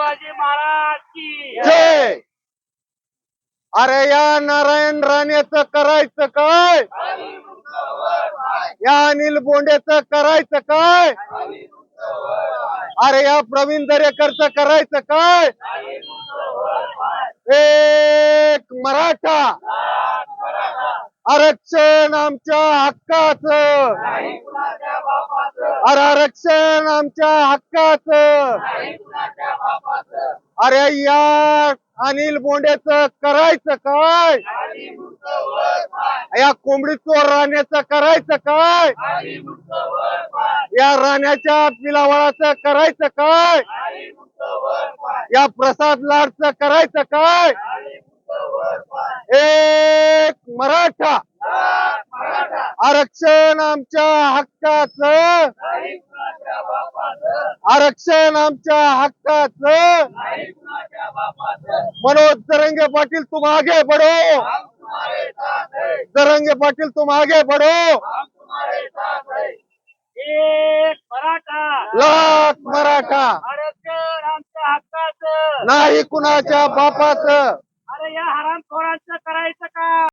शिवाजी महाराज की जय. अरे या नारायण राणेचं करायचं काय? या अनिल बोंडेचं करायचं काय? अरे या प्रवीण दरेकरचं करायचं काय? एक मराठा. आरक्षण आमच्या हक्काचं. अरे आरक्षण आमच्या हक्काचं. अरे या अनिल बोंड्याच करायचं काय? या कोंबडी चोर राण्याचं करायचं काय? या राण्याच्या पिलावळाचं करायचं काय? या प्रसाद लाडचं करायचं काय? एक मराठा आरक्षण आमच्या हक्काचं. आरक्षण आमच्या हक्काचं. मनोज जरंगे पाटील तुम आगे बढ़ो जरंगे पाटील तुम आगे बढ़ो एक मराठा. लाख मराठा. आरक्षण आमच्या हक्काचं. नाही कुणाच्या बापाचं. अरे या हरामखोरांचं करायचं का?